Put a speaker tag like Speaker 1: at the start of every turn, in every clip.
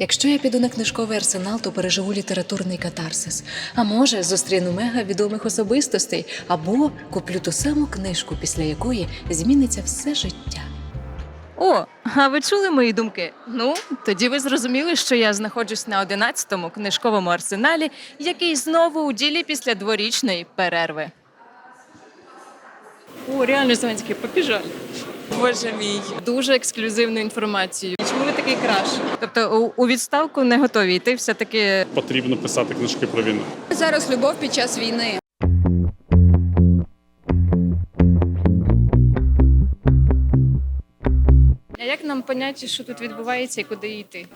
Speaker 1: Якщо я піду на книжковий арсенал, то переживу літературний катарсис. А може, зустріну мега відомих особистостей або куплю ту саму книжку, після якої зміниться все життя.
Speaker 2: О, а ви чули мої думки? Ну, тоді ви зрозуміли, що я знаходжусь на 11-му книжковому арсеналі, який знову у ділі після дворічної перерви. О, реально Зеленський, побіжали. Боже мій, дуже ексклюзивну інформацію. Такий краш? Тобто у, відставку не готові йти, все-таки
Speaker 3: потрібно писати книжки про війну.
Speaker 4: Зараз любов під час війни.
Speaker 2: А як нам поняти, що тут відбувається і куди йти?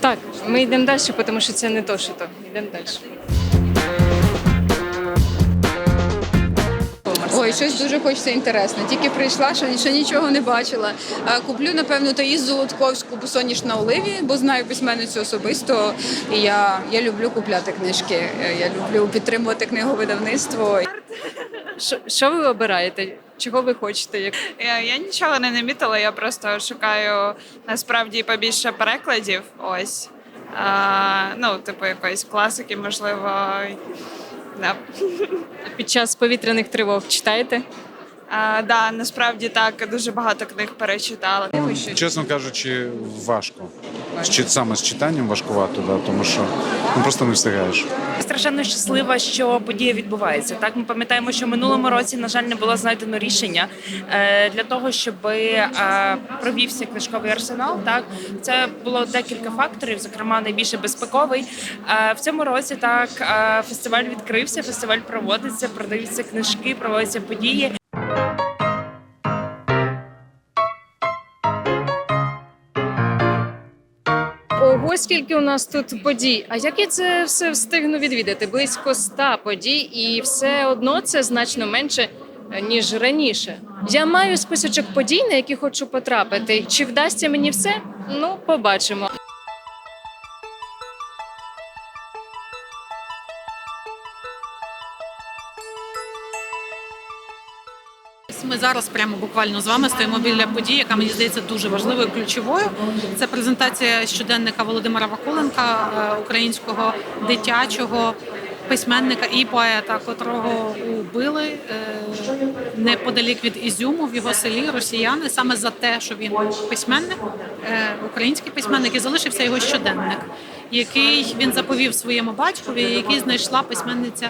Speaker 2: Так, ми йдемо далі, тому що це не то, що то. Йдемо далі.
Speaker 4: Ой, щось дуже хочеться інтересне. Тільки прийшла, ще, ще нічого не бачила. А, Куплю, напевно, Таїс Золотковську «Соняш на оливі, бо знаю письменницю особисто. І я, я люблю купляти книжки. Е, Я люблю підтримувати книговидавництво.
Speaker 2: Що, що ви обираєте? Чого ви хочете? Як...
Speaker 5: Я, я нічого не намітила, я просто шукаю насправді побільше перекладів. Ось. А, ну, типу, якоїсь класики, можливо. Да.
Speaker 2: Під час повітряних тривог читаєте?
Speaker 5: А, да, насправді так, дуже багато книг перечитала.
Speaker 6: Чесно кажучи, важко. Чи саме з читанням важкувато, да, тому що ну, просто не встигаєш.
Speaker 7: страшенно щаслива, що подія відбувається. Так ми пам'ятаємо, що в минулому році, на жаль, не було знайдено рішення е, для того, щоб е, провівся книжковий арсенал. Так це було декілька факторів, зокрема найбільше безпековий. Е, в цьому році так е, фестиваль відкрився, фестиваль проводиться, продаються книжки, проводяться події.
Speaker 2: Ого, скільки у нас тут подій. А як я це все встигну відвідати? Близько ста подій, і все одно це значно менше. е, Ніж раніше, я маю списочок подій, на які хочу потрапити. Чи вдасться мені все? Ну, побачимо.
Speaker 8: Зараз прямо буквально з вами стоїмо біля події, яка мені здається дуже важливою ключовою. Це презентація щоденника Володимира Вакуленка, е, українського дитячого письменника і поета, котрого убили е, неподалік від Ізюму в його селі росіяни саме за те, що він письменник, е, український письменник, і залишився його щоденник, який він заповів своєму батькові, який знайшла письменниця.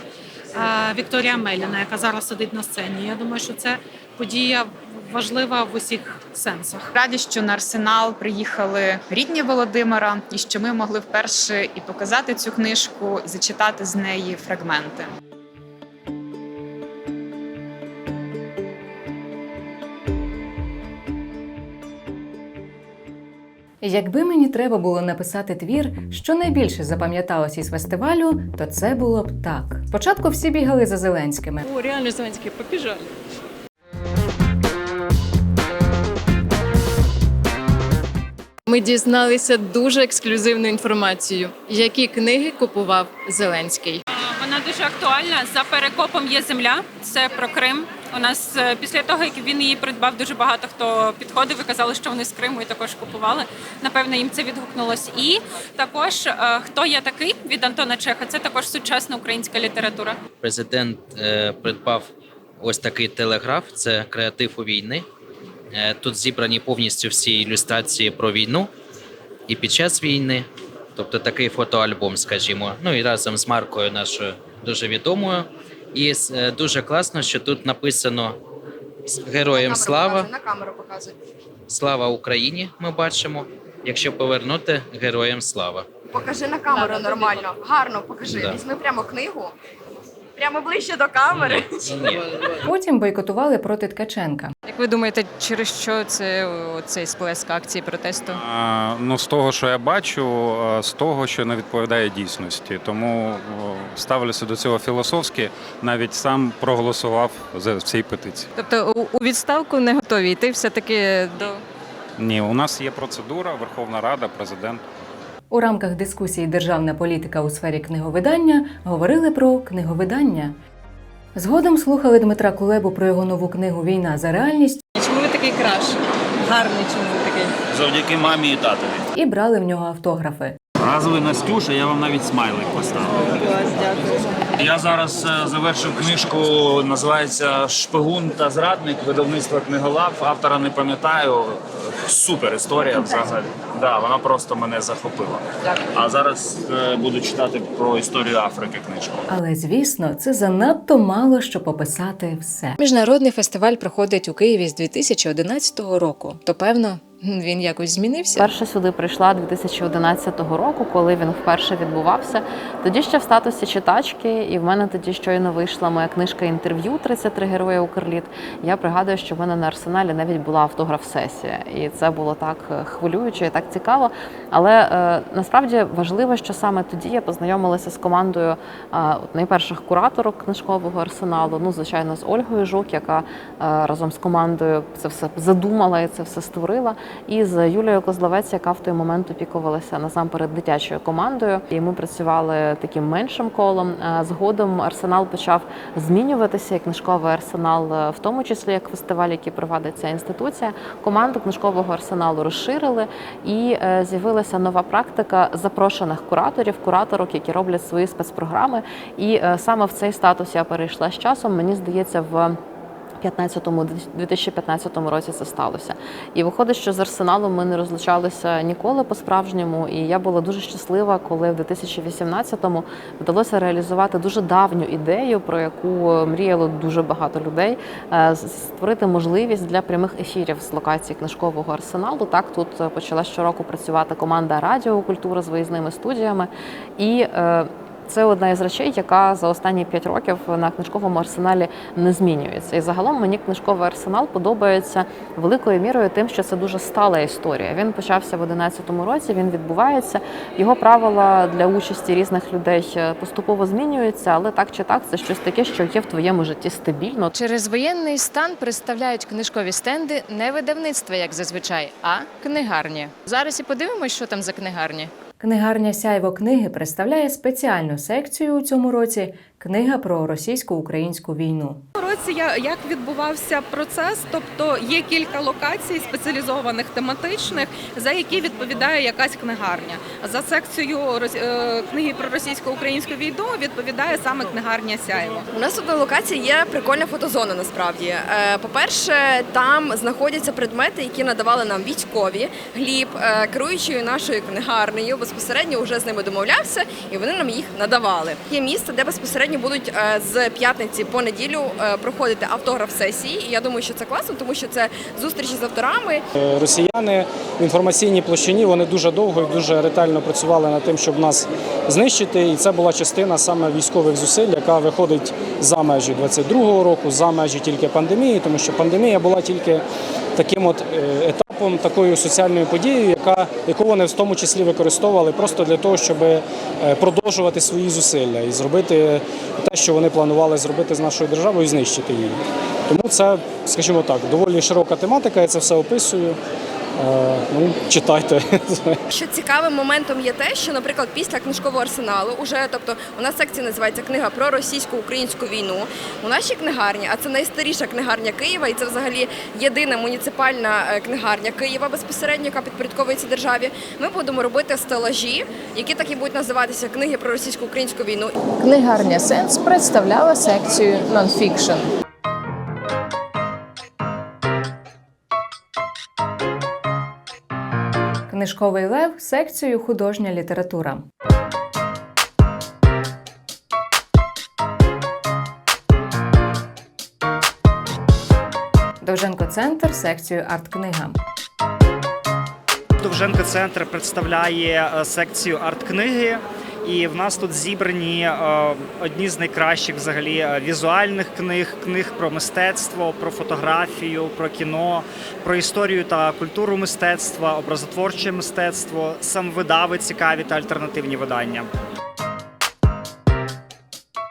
Speaker 8: Вікторія Меліна, яка зараз сидить на сцені. Я думаю, що це подія важлива в усіх сенсах.
Speaker 9: Раді, що на арсенал приїхали рідні Володимира, і що ми могли вперше і показати цю книжку, і зачитати з неї фрагменти.
Speaker 1: Якби мені треба було написати твір, що найбільше запам'яталось із фестивалю, то це було б так. Спочатку всі бігали за Зеленськими.
Speaker 2: О, реально Зеленський, побіжали. Ми дізналися дуже ексклюзивну інформацію, які книги купував Зеленський.
Speaker 10: Вона дуже актуальна. За перекопом є земля. Це про Крим. У нас е, після того, як він її придбав, дуже багато хто підходив і казали, що вони з Криму і також купували. Напевно, їм це відгукнулось. І також е, хто я такий від Антона Чеха. Це також сучасна українська література.
Speaker 11: Президент е, придбав ось такий телеграф. Це креатив у війни. Е, тут зібрані повністю всі ілюстрації про війну і під час війни. Тобто такий фотоальбом, скажімо. Ну і разом з маркою нашою дуже відомою. І е, дуже класно, що тут написано з героям слава.
Speaker 4: На камеру показуй.
Speaker 11: Слава Україні! Ми бачимо. Якщо повернути героям слава.
Speaker 4: Покажи на камеру нормально. Гарно покажи.
Speaker 11: Да.
Speaker 4: Візьми прямо книгу. Прямо ближче до камери.
Speaker 1: Потім бойкотували проти Ткаченка.
Speaker 2: Як ви думаєте, через що це цей сплеск акції протесту?
Speaker 6: А, ну, з того, що я бачу, з того, що не відповідає дійсності. Тому ставлюся до цього філософськи, навіть сам проголосував за цій петиції.
Speaker 2: Тобто у, у відставку не готові йти все таки до
Speaker 6: Ні, у нас є процедура, Верховна Рада, президент.
Speaker 1: У рамках дискусії Державна політика у сфері книговидання говорили про книговидання. Згодом слухали Дмитра Кулебу про його нову книгу Війна за реальність
Speaker 2: чому ви такий краш? Гарний, чому ви такий?
Speaker 12: завдяки мамі і татові.
Speaker 1: і брали в нього автографи.
Speaker 12: Разовий Настюша, я вам навіть смайлик поставив. Я зараз е, завершив книжку, називається Шпигун та зрадник видавництва книголав. Автора не пам'ятаю. Супер історія взагалі. Да, вона просто мене захопила. А зараз е, буду читати про історію Африки книжку.
Speaker 1: Але звісно, це занадто мало, щоб описати все. Міжнародний фестиваль проходить у Києві з 2011 року. То певно, він якось змінився.
Speaker 13: Перше сюди прийшла 2011 року, коли він вперше відбувався. Тоді ще в статусі читачки, і в мене тоді щойно вийшла моя книжка інтерв'ю «33 герої Укрліт. Я пригадую, що в мене на арсеналі навіть була автограф-сесія, і це було так е, хвилююче і так цікаво. Але е, насправді важливо, що саме тоді я познайомилася з командою е, найперших кураторок книжкового арсеналу. Ну, звичайно, з Ольгою Жук, яка е, разом з командою це все задумала і це все створила. І з Юлією Козловець, яка в той момент опікувалася насамперед дитячою командою. І ми працювали таким меншим колом. Згодом арсенал почав змінюватися, як книжковий арсенал, е, в тому числі як фестиваль, який провадить ця інституція. Команду книжкового арсеналу розширили і е, з'явилася нова практика запрошених кураторів, кураторок, які роблять свої спецпрограми. І е, саме в цей статус я перейшла з часом. Мені здається, в 15-му, 2015 році це сталося. І виходить, що з арсеналом ми не розлучалися ніколи по-справжньому. І я була дуже щаслива, коли в 2018-му вдалося реалізувати дуже давню ідею, про яку мріяло дуже багато людей, е, створити можливість для прямих ефірів з локації книжкового арсеналу. Так тут почала щороку працювати команда Радіокультура з виїзними студіями. І е, це одна із речей, яка за останні п'ять років на книжковому арсеналі не змінюється. І загалом мені книжковий арсенал подобається великою мірою тим, що це дуже стала історія. Він почався в 2011 році. Він відбувається. Його правила для участі різних людей е, поступово змінюються, але так чи так, це щось таке, що є в твоєму житті стабільно.
Speaker 2: Через воєнний стан представляють книжкові стенди не видавництва, як зазвичай, а книгарні. Зараз і подивимось, що там за книгарні.
Speaker 1: Книгарня Сяйво книги представляє спеціальну секцію у цьому році книга про російсько-українську війну.
Speaker 14: Році як відбувався процес, тобто є кілька локацій спеціалізованих тематичних, за які відповідає якась книгарня. За секцією роз- е, книги про російсько-українську війну відповідає саме книгарня Сяєво.
Speaker 15: У нас тут на локації є прикольна фотозона. Насправді, Е, по-перше, там знаходяться предмети, які надавали нам військові. Гліб, е, керуючою нашою книгарнею, безпосередньо вже з ними домовлявся, і вони нам їх надавали. Є місце, де безпосередньо будуть з п'ятниці по неділю проходити автограф сесії. І я думаю, що це класно, тому що це зустрічі з авторами.
Speaker 16: Е, Росіяни в інформаційній площині вони дуже довго і дуже ретельно працювали над тим, щоб нас знищити. І це була частина саме військових зусиль, яка виходить за межі 22-го року, за межі тільки пандемії, тому що пандемія була тільки таким от е, етапом, такою соціальною подією, яка яку вони в тому числі використовували просто для того, щоб е, продовжувати свої зусилля і зробити те, що вони планували зробити з нашою державою, знищити її. Тому це, скажімо так, доволі широка тематика. Я це все описую. Ну, читайте.
Speaker 15: Що цікавим моментом є те, що, наприклад, після книжкового арсеналу, уже тобто у нас секція називається книга про російсько-українську війну. У нашій книгарні, а це найстаріша книгарня Києва, і це взагалі єдина муніципальна е, книгарня Києва безпосередньо, яка підпорядковується державі. Ми будемо робити стелажі, які так і будуть називатися книги про російсько-українську війну.
Speaker 2: Книгарня Сенс представляла секцію нонфікшн.
Speaker 1: Книжковий лев секцію художня література. Довженко Центр секцію арт-книга.
Speaker 17: Довженко центр представляє е, секцію арт-книги. І в нас тут зібрані е, одні з найкращих взагалі е, візуальних книг, книг про мистецтво, про фотографію, про кіно, про історію та культуру мистецтва, образотворче мистецтво, самовидави цікаві та альтернативні видання.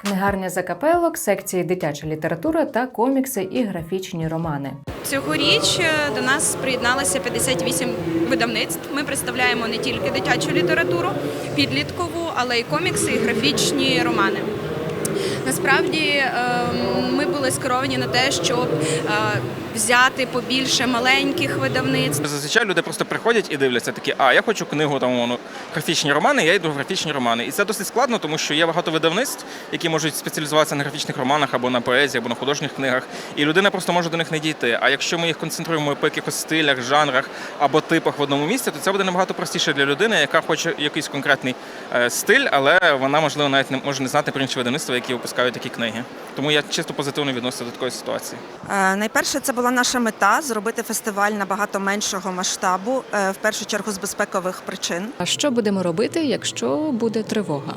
Speaker 1: Книгарня закапелок, секції дитяча література та комікси і графічні романи.
Speaker 18: Цьогоріч е, до нас приєдналося 58 видавництв. Ми представляємо не тільки дитячу літературу, підліткову, але й комікси, і графічні романи. Насправді ем, ми були скеровані на те, щоб е, взяти побільше маленьких видавництв.
Speaker 19: Зазвичай люди просто приходять і дивляться такі, а я хочу книгу там воно графічні романи, я йду в графічні романи. І це досить складно, тому що є багато видавництв, які можуть спеціалізуватися на графічних романах або на поезії, або на художніх книгах. І людина просто може до них не дійти. А якщо ми їх концентруємо по якихось стилях, жанрах або типах в одному місці, то це буде набагато простіше для людини, яка хоче якийсь конкретний е, стиль, але вона можливо навіть не може не знати про інші видавництва, які випускають такі книги. Тому я чисто позитивно відносився до такої ситуації.
Speaker 20: Е, Найперше, це була наша мета зробити фестиваль набагато меншого масштабу, е, в першу чергу з безпекових причин.
Speaker 1: А що будемо робити, якщо буде тривога?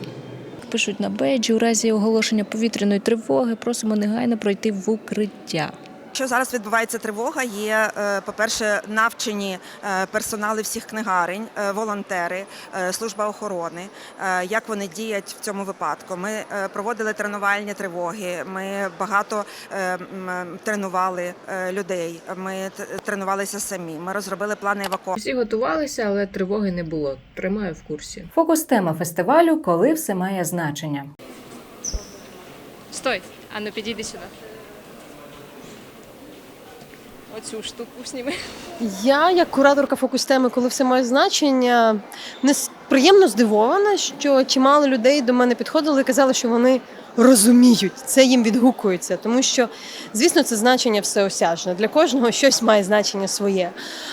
Speaker 1: Пишуть на беджі у разі оголошення повітряної тривоги, просимо негайно пройти в укриття.
Speaker 20: Що зараз відбувається тривога, є, е, по-перше, навчені е, персонали всіх книгарень, е, волонтери, служба охорони, як вони діють в цьому випадку. Ми проводили тренувальні тривоги, ми багато тренували людей, ми тренувалися самі, ми розробили плани евакуації.
Speaker 1: Всі готувалися, але тривоги не було. Тримаю в курсі. Фокус тема фестивалю, коли все має значення.
Speaker 2: Стой, а ну підійди сюди. Оцю штуку сніми.
Speaker 21: Я, як кураторка фокус теми, коли все має значення, не приємно здивована, що чимало людей до мене підходили і казали, що вони розуміють, це їм відгукується. Тому що, звісно, це значення всеосяжне. Для кожного щось має значення своє.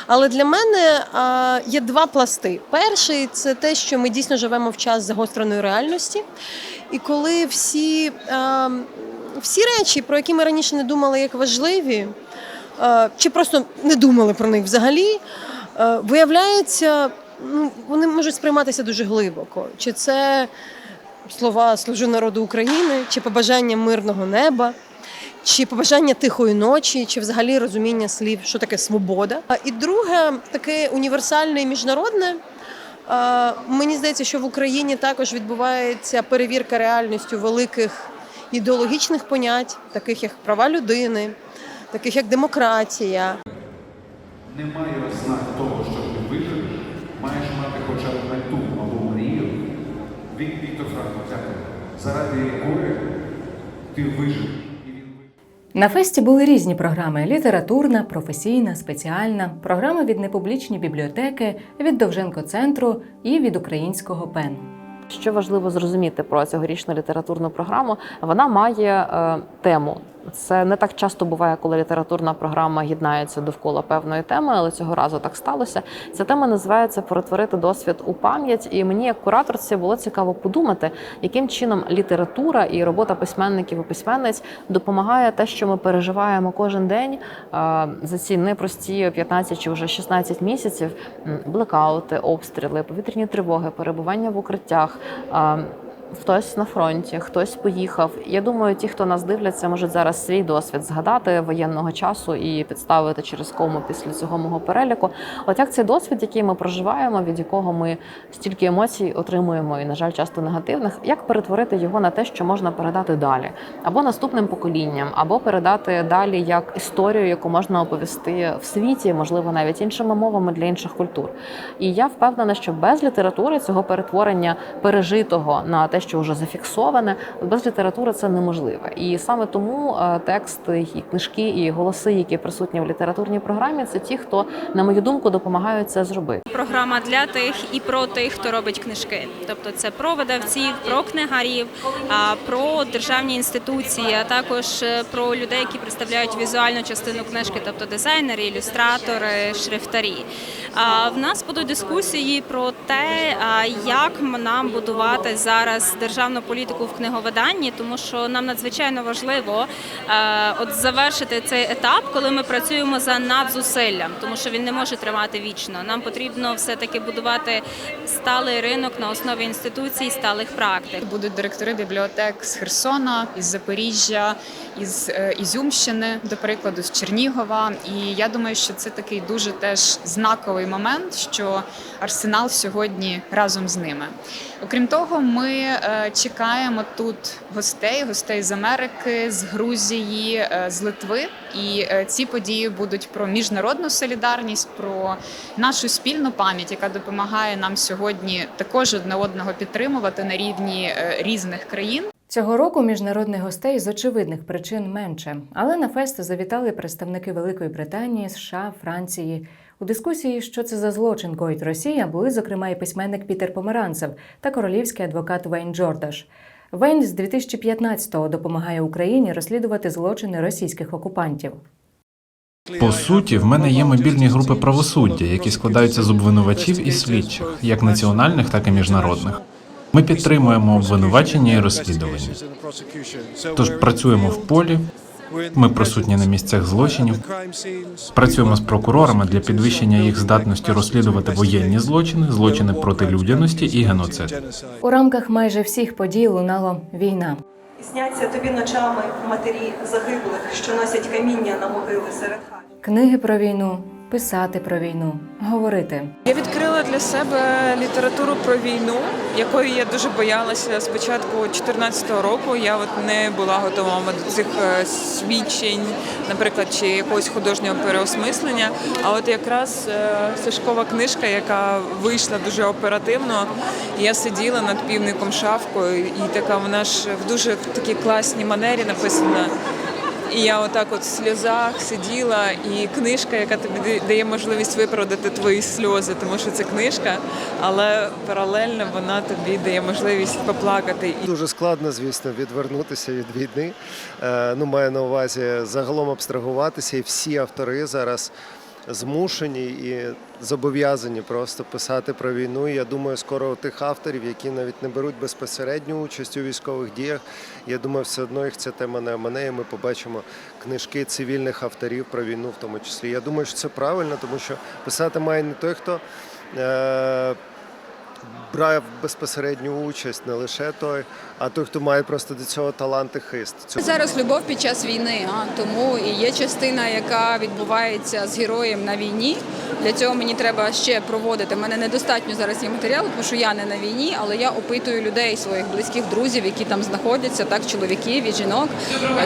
Speaker 21: Але для мене а, є два пласти. Перший це те, що ми дійсно живемо в час загостреної реальності. І коли всі, а, всі речі, про які ми раніше не думали як важливі, чи просто не думали про них взагалі, е, виявляється, ну, вони можуть сприйматися дуже глибоко. Чи це слова Служу народу України, чи побажання мирного неба, чи побажання тихої ночі, чи взагалі розуміння слів, що таке свобода. І друге, таке універсальне і міжнародне. Е, Мені здається, що в Україні також відбувається перевірка реальністю великих ідеологічних понять, таких як права людини, таких як демократія.
Speaker 22: Немає ознак того, що ти вижив, маєш мати хоча б мету або мрію. Вік Віктор Франко. Заради якої ти вижив.
Speaker 1: На фесті були різні програми: літературна, професійна, спеціальна, програми від непублічні бібліотеки, від Довженко центру і від українського ПЕН.
Speaker 13: Що важливо зрозуміти про цьогорічну літературну програму, вона має е, тему. Це не так часто буває, коли літературна програма єднається довкола певної теми, але цього разу так сталося. Ця тема називається Перетворити досвід у пам'ять. І мені, як кураторці, було цікаво подумати, яким чином література і робота письменників і письменниць допомагає те, що ми переживаємо кожен день е, за ці непрості 15 чи вже 16 місяців. Блекаути, обстріли, повітряні тривоги, перебування в укриттях. Хтось на фронті, хтось поїхав. Я думаю, ті, хто нас дивляться, можуть зараз свій досвід згадати воєнного часу і підставити через кому після цього мого переліку. От як цей досвід, який ми проживаємо, від якого ми стільки емоцій отримуємо, і на жаль, часто негативних, як перетворити його на те, що можна передати далі, або наступним поколінням, або передати далі як історію, яку можна оповісти в світі, можливо, навіть іншими мовами для інших культур. І я впевнена, що без літератури цього перетворення пережитого на те, що вже зафіксоване, без літератури це неможливе. І саме тому е, тексти, і книжки, і голоси, які присутні в літературній програмі, це ті, хто, на мою думку, допомагають це зробити.
Speaker 18: Програма для тих і про тих, хто робить книжки. Тобто це про видавців, про книгарів, про державні інституції, а також е, про людей, які представляють візуальну частину книжки, тобто дизайнери, ілюстратори, шрифтарі. В нас будуть дискусії про те, як нам будувати зараз державну політику в книговиданні, тому що нам надзвичайно важливо е, от завершити цей етап, коли ми працюємо за надзусиллям, тому що він не може тривати вічно. Нам потрібно все таки будувати сталий ринок на основі інституцій, сталих практик.
Speaker 9: Будуть директори бібліотек з Херсона, із Запоріжжя, із е, Ізюмщини, до прикладу, з Чернігова. І я думаю, що це такий дуже теж знаковий момент, що арсенал сьогодні разом з ними. Окрім того, ми чекаємо тут гостей, гостей з Америки, з Грузії, е, з Литви. І е, ці події будуть про міжнародну солідарність, про нашу спільну пам'ять, яка допомагає нам сьогодні також одне одного підтримувати на рівні е, різних країн.
Speaker 1: Цього року міжнародних гостей з очевидних причин менше, але на фест завітали представники Великої Британії, США, Франції. У дискусії, що це за злочин коїть Росія, були зокрема і письменник Пітер Померанцев та королівський адвокат Вейн Джордаш. Вейн з 2015-го допомагає Україні розслідувати злочини російських окупантів.
Speaker 23: По суті, в мене є мобільні групи правосуддя, які складаються з обвинувачів і слідчих, як національних, так і міжнародних. Ми підтримуємо обвинувачення і розслідування. Тож працюємо в полі. Ми присутні на місцях злочинів. Працюємо з прокурорами для підвищення їх здатності розслідувати воєнні злочини, злочини проти людяності і геноцид.
Speaker 1: У рамках майже всіх подій лунало війна.
Speaker 24: Сняться тобі ночами матері загиблих, що носять каміння на могили серед хат.
Speaker 1: Книги про війну, писати про війну, говорити.
Speaker 25: Я відкрила для себе літературу про війну, якої я дуже боялася з початку 2014 року. Я от не була готова до цих е, свідчень, наприклад, чи якогось художнього переосмислення. А от якраз е, Сашкова книжка, яка вийшла дуже оперативно, я сиділа над півником шавкою, і така вона ж в дуже такій класній манері написана. І я отак от в сльозах сиділа, і книжка, яка тобі дає можливість виправдати твої сльози, тому що це книжка, але паралельно вона тобі дає можливість поплакати.
Speaker 26: Дуже складно, звісно, відвернутися від війни. Е, Ну, маю на увазі загалом абстрагуватися, і всі автори зараз змушені і зобов'язані просто писати про війну. І Я думаю, скоро у тих авторів, які навіть не беруть безпосередню участь у військових діях. Я думаю, все одно їх ця тема не омине, і ми побачимо книжки цивільних авторів про війну, в тому числі. Я думаю, що це правильно, тому що писати має не той, хто. Брав безпосередню участь не лише той, а той, хто має просто до цього талант і хист.
Speaker 4: Зараз любов під час війни, а тому і є частина, яка відбувається з героєм на війні. Для цього мені треба ще проводити. У мене недостатньо зараз є матеріалу, тому що я не на війні, але я опитую людей, своїх близьких друзів, які там знаходяться, так чоловіків і жінок.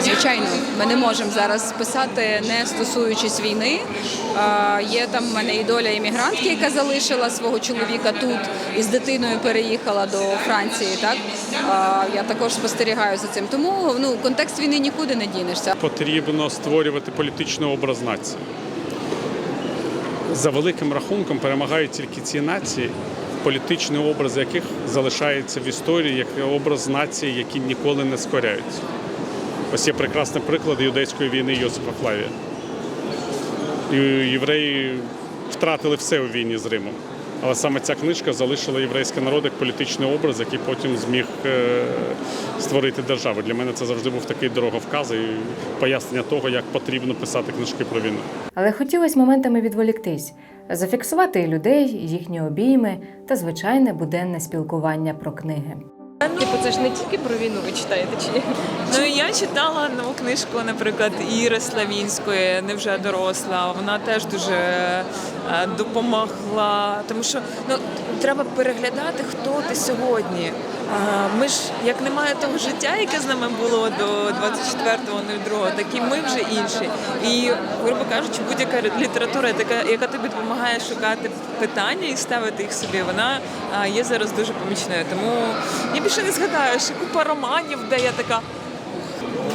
Speaker 4: Звичайно, ми не можемо зараз писати, не стосуючись війни. Є там в мене і доля іммігрантки, яка залишила свого чоловіка тут і з дитиною переїхала до Франції. Так я також спостерігаю за цим. Тому ну контекст війни нікуди не дінешся.
Speaker 27: Потрібно створювати політичний образ нації. За великим рахунком перемагають тільки ці нації, політичний образ яких залишається в історії як образ нації, які ніколи не скоряються. Ось є прекрасний приклад юдейської війни Йосифа Флавія. Євреї втратили все у війні з Римом. Але саме ця книжка залишила єврейський народ як політичний образ, який потім зміг е, створити державу. Для мене це завжди був такий дороговказ і пояснення того, як потрібно писати книжки про війну.
Speaker 1: Але хотілося моментами відволіктись, зафіксувати людей, їхні обійми та звичайне буденне спілкування про книги.
Speaker 25: Типу, це ж не тільки про війну ви читаєте, чи ну я читала нову книжку, наприклад, Іри Славінської, невже доросла. Вона теж дуже е, допомогла, тому що ну треба переглядати, хто ти сьогодні. Ми ж як немає того життя, яке з нами було до 24.02, так і ми вже інші. І, грубо кажучи, будь-яка література, така, яка тобі допомагає шукати питання і ставити їх собі, вона є зараз дуже помічною. Тому я більше не згадаю, що купа романів, де я така.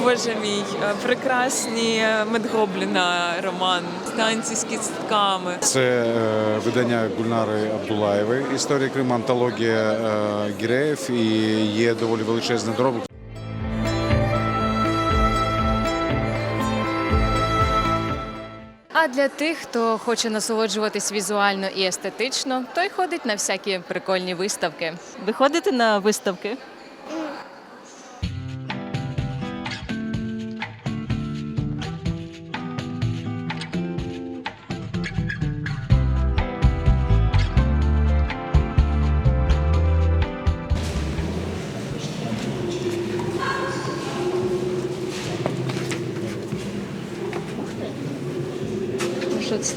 Speaker 25: Боже мій, е, прекрасні е, Медгобліна роман, станції з кістками.
Speaker 22: Це е, видання Гульнари Абдулаєвої Історія Криму, антологія е, гіреїв і є доволі величезний доробок.
Speaker 2: А для тих, хто хоче насолоджуватись візуально і естетично, той ходить на всякі прикольні виставки. Ви ходите на виставки?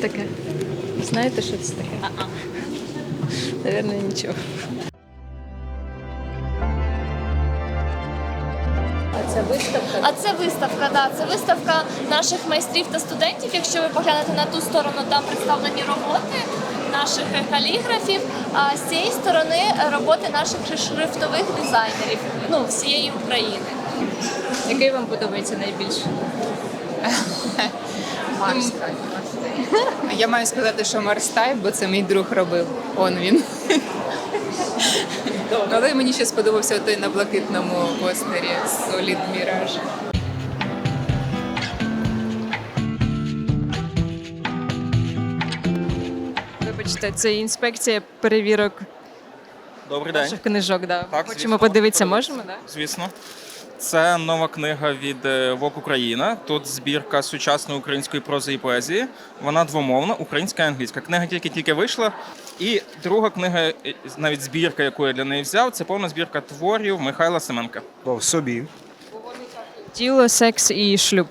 Speaker 2: Це таке? Знаєте, що це таке? А-а. Наверное, нічого. А це виставка?
Speaker 28: А це виставка, да. Це виставка наших майстрів та студентів. Якщо ви поглянете на ту сторону, там представлені роботи.
Speaker 7: наших каліграфів, а з цієї сторони роботи наших шрифтових дизайнерів ну, всієї України.
Speaker 2: Який вам подобається найбільше?
Speaker 4: Марстай. Я маю сказати, що Марстай, бо це мій друг робив. Он він. Але мені ще сподобався той на блакитному постері Solid Mirage.
Speaker 2: Вибачте, це інспекція перевірок
Speaker 19: Добрий день.
Speaker 2: наших книжок. Да.
Speaker 19: Так,
Speaker 2: Хочемо
Speaker 19: звісно,
Speaker 2: подивитися, можемо? Да?
Speaker 19: Звісно. Це нова книга від е, ВОК Україна. Тут збірка сучасної української прози і поезії. Вона двомовна, українська і англійська. Книга тільки-тільки вийшла. І друга книга, е, навіть збірка, яку я для неї взяв, це повна збірка творів Михайла Семенка.
Speaker 29: В собі.
Speaker 2: Тіло, секс і шлюб.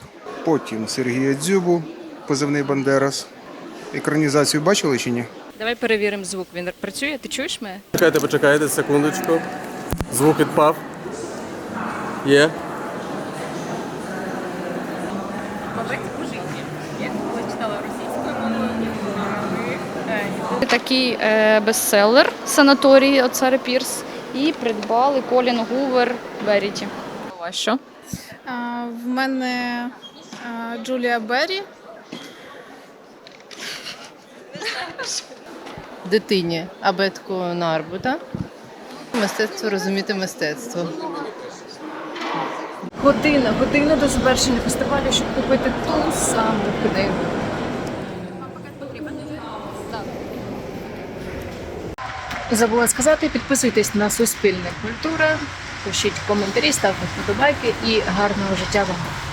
Speaker 29: Потім Сергія Дзюбу, позивний Бандерас. Екранізацію бачили чи ні?
Speaker 2: Давай перевіримо звук. Він працює? Ти чуєш мене?
Speaker 16: Чекайте, почекайте секундочку. Звук відпав. Є.
Speaker 5: Такий е, бестселер санаторій от Сари Пірс і придбали Колін Гувер Веріті.
Speaker 2: А що?
Speaker 30: В мене а, Джулія Беррі.
Speaker 31: дитині абетку Нарбута. Мистецтво розуміти мистецтво.
Speaker 2: Година, година до завершення фестивалю, щоб купити ту саму книгу. Забула сказати, підписуйтесь на Суспільне культура, пишіть коментарі, ставте вподобайки і гарного життя вам.